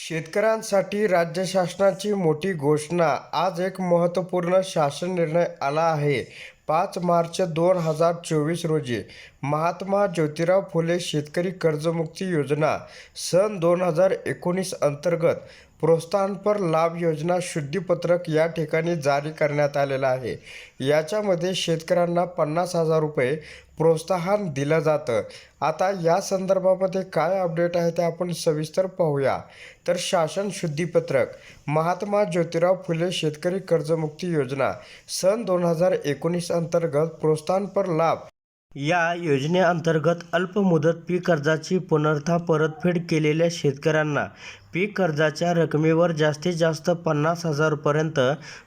शेतकऱ्यांसाठी राज्य शासनाची मोठी घोषणा. आज एक महत्त्वपूर्ण शासन निर्णय आला आहे. पाच मार्च दोन हजार चोवीस रोजी महात्मा ज्योतिराव फुले शेतकरी कर्जमुक्ती योजना सन दोन हजार एकोणीस अंतर्गत प्रोत्साहनपर लाभ योजना शुद्धीपत्रक या ठिकाणी जारी करण्यात आलेलं आहे. याच्यामध्ये शेतकऱ्यांना पन्नास हजार रुपये प्रोत्साहन दिलं जातं. आता या संदर्भामध्ये काय अपडेट आहे ते आपण सविस्तर पाहूया. तर शासन शुद्धीपत्रक महात्मा ज्योतिराव फुले शेतकरी कर्जमुक्ती योजना सन दोन हजार एकोणीस अंतर्गत प्रोत्साहनपर लाभ या योजनेअंतर्गत अल्पमुदत पीक कर्जाची पुनर्था परतफेड केलेल्या शेतकऱ्यांना पीक कर्जाच्या रकमेवर जास्तीत जास्त पन्नास हजारपर्यंत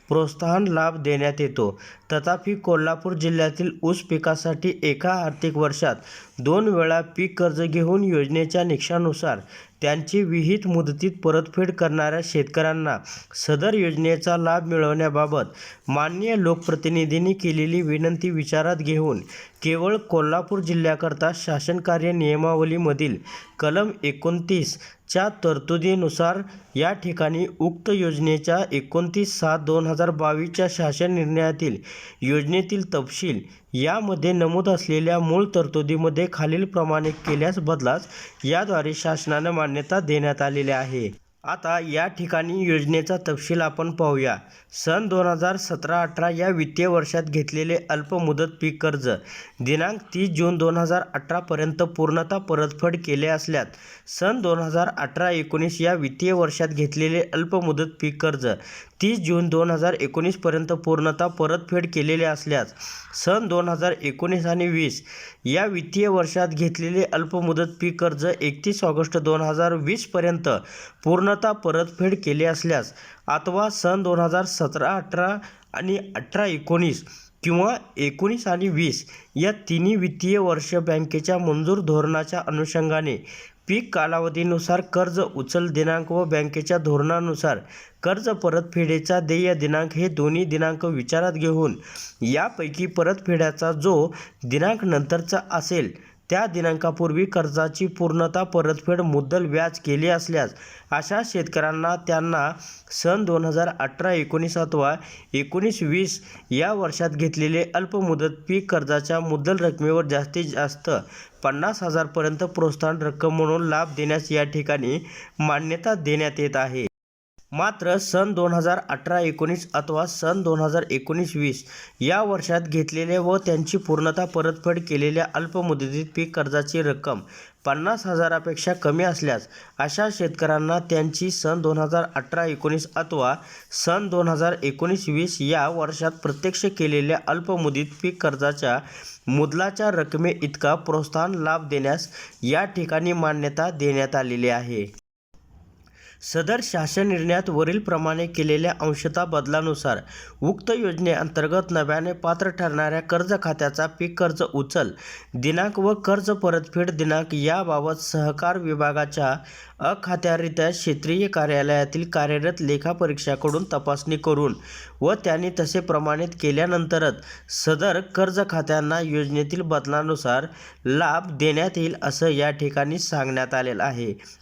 प्रोत्साहन लाभ देण्यात येतो. तथापि कोल्हापूर जिल्ह्यातील ऊस पिकासाठी एका आर्थिक वर्षात दोन वेळा पीक कर्ज घेऊन योजनेच्या निकषानुसार त्यांची विहित मुदतीत परतफेड करणाऱ्या शेतकऱ्यांना सदर योजनेचा लाभ मिळवण्याबाबत माननीय लोकप्रतिनिधींनी केलेली विनंती विचारात घेऊन केवळ कोल्हापूर जिल्ह्याकरता शासन कार्य नियमावलीमधील कलम एकोणतीस च्या तरतुदीनुसार या ठिकाणी उक्त योजनेच्या एकोणतीस सात दोन हजार बावीसच्या शासन निर्णयातील योजनेतील तपशील यामध्ये नमूद असलेल्या मूळ तरतुदीमध्ये खालीलप्रमाणे केल्यास बदलास याद्वारे शासनानं मान्यता देण्यात आलेली आहे. आता या ठिकाणी योजनेचा तपशील आपण पाहूया. सन दोन हजार सतरा अठरा या वित्तीय वर्षात घेतलेले अल्पमुदत पीक कर्ज दिनांक तीस जून दोन हजार अठरापर्यंत पूर्णतः परतफेड केले असल्यास सन दोन हजार अठरा एकोणीस या वित्तीय वर्षात घेतलेले अल्पमुदत पीक कर्ज तीस जून दोन हजार एकोणीसपर्यंत पूर्णतः परतफेड केलेले असल्यास सन दोन हजार एकोणीस आणि वीस या वित्तीय वर्षात घेतलेले अल्पमुदत पीक कर्ज एकतीस ऑगस्ट दोन हजार वीसपर्यंत पूर्णतः परतफेड केले असल्यास अथवा सन दोन हजार सतरा अठरा आणि अठरा एकोणीस किंवा एकोणीस आणि वीस या तिन्ही वित्तीय वर्ष बँकेच्या मंजूर धोरणाच्या अनुषंगाने पीक कालावधीनुसार कर्ज उचल दिनांक व बँकेच्या धोरणानुसार कर्ज परतफेडीचा देय दिनांक हे दोन्ही दिनांक विचारात घेऊन यापैकी परतफेड्याचा जो दिनांक नंतरचा असेल त्या दिनांकापूर्वी कर्जाची पूर्णतः परतफेड मुद्दल व्याज केले असल्यास अशा शेतकऱ्यांना त्यांना सन दोन हजार अठरा एकोणीस अथवा एकोणीस वीस या वर्षात घेतलेले अल्पमुदत पीक कर्जाच्या मुद्दल रकमेवर जास्तीत जास्त पन्नास हजारपर्यंत प्रोत्साहन रक्कम म्हणून लाभ देण्यास या ठिकाणी मान्यता देण्यात येत आहे. मात्र सन दोन हजार अठरा एकोणीस अथवा सन दोन हजार एकोणीस वीस या वर्षात घेतलेले व त्यांची पूर्णतः परतफेड केलेल्या अल्पमुदतीत पीक कर्जाची रक्कम पन्नास हजारापेक्षा कमी असल्यास अशा शेतकऱ्यांना त्यांची सन दोन हजार अठरा एकोणीस अथवा सन दोन हजार एकोणीस वीस या वर्षात प्रत्यक्ष केलेल्या अल्पमुदत पीक कर्जाच्या मुदलाच्या रकमे इतका प्रोत्साहन लाभ देण्यास या ठिकाणी मान्यता देण्यात आलेली आहे. सदर शासन निर्णयात वरीलप्रमाणे केलेल्या अंशता बदलानुसार उक्त योजनेअंतर्गत नव्याने पात्र ठरणाऱ्या कर्ज खात्याचा पीक कर्ज उचल दिनांक व कर्ज परतफेड दिनांक याबाबत सहकार विभागाच्या अखात्यारित्या क्षेत्रीय कार्यालयातील कार्यरत लेखापरीक्षाकडून तपासणी करून व त्यांनी तसे प्रमाणित केल्यानंतरच सदर कर्ज खात्यांना योजनेतील बदलानुसार लाभ देण्यात येईल असं या ठिकाणी सांगण्यात आलेलं आहे.